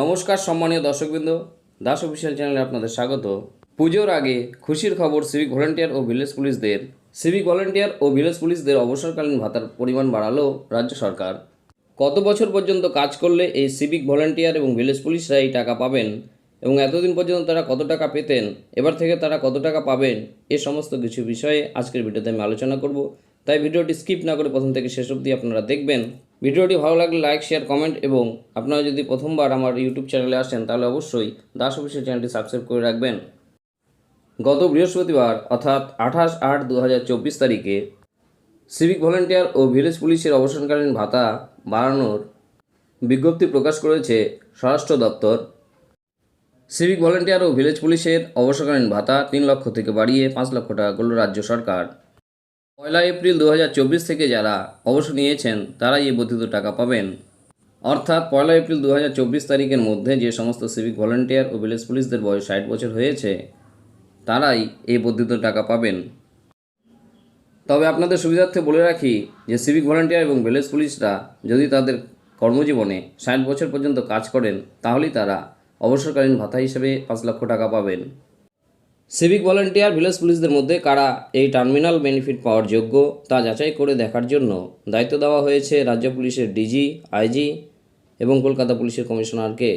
নমস্কার সম্মানীয় দর্শকবৃন্দ, দাস অফিসিয়াল চ্যানেলে আপনাদের স্বাগত। পুজোর আগে খুশির খবর সিভিক ভলেন্টিয়ার ও ভিলেজ পুলিশদের। সিভিক ভলেন্টিয়ার ও ভিলেজ পুলিশদের অবসরকালীন ভাতার পরিমাণ বাড়ালো রাজ্য সরকার। কত বছর পর্যন্ত কাজ করলে এই সিভিক ভলেন্টিয়ার এবং ভিলেজ পুলিশরা এই টাকা পাবেন এবং এতদিন পর্যন্ত তারা কত টাকা পেতেন, এবার থেকে তারা কত টাকা পাবেন, এ সমস্ত কিছু বিষয়ে আজকের ভিডিওতে আমি আলোচনা করব। তাই ভিডিওটি স্কিপ না করে প্রথম থেকে শেষ অবধি আপনারা দেখবেন। ভিডিওটি ভালো লাগলে লাইক, শেয়ার, কমেন্ট এবং আপনারা যদি প্রথমবার আমার ইউটিউব চ্যানেলে আসেন, তাহলে অবশ্যই দাস অফিসের চ্যানেলটি সাবস্ক্রাইব করে রাখবেন। গত বৃহস্পতিবার, অর্থাৎ আঠাশ আট দু তারিখে, সিভিক ভলেন্টিয়ার ও ভিলেজ পুলিশের অবসরকালীন ভাতা বাড়ানোর বিজ্ঞপ্তি প্রকাশ করেছে স্বরাষ্ট্র দপ্তর। সিভিক ভলেন্টিয়ার ও ভিলেজ পুলিশের অবসরকালীন ভাতা তিন লক্ষ থেকে বাড়িয়ে পাঁচ লক্ষ টাকা করল রাজ্য সরকার। পয়লা এপ্রিল দু হাজার চব্বিশ থেকে যারা অবসর নিয়েছেন, তারাই এই বর্ধিত টাকা পাবেন। অর্থাৎ পয়লা এপ্রিল দু হাজার চব্বিশ তারিখের মধ্যে যে সমস্ত সিভিক ভলেন্টিয়ার ও ভিলেজ পুলিশদের বয়স ষাট বছর হয়েছে, তারাই এই বর্ধিত টাকা পাবেন। তবে আপনাদের সুবিধার্থে বলে রাখি যে সিভিক ভলেন্টিয়ার এবং ভিলেজ পুলিশরা যদি তাদের কর্মজীবনে ষাট বছর পর্যন্ত কাজ করেন, তাহলেই তারা অবসরকালীন ভাতা হিসেবে পাঁচ লক্ষ টাকা পাবেন। সিভিক ভলেন্টিয়ার ভিলেজ পুলিশদের মধ্যে কারা এই টার্মিনাল বেনিফিট পাওয়ার যোগ্য তা যাচাই করে দেখার জন্য দায়িত্ব দেওয়া হয়েছে রাজ্য পুলিশের ডিজি আইজি এবং কলকাতা পুলিশের কমিশনারকে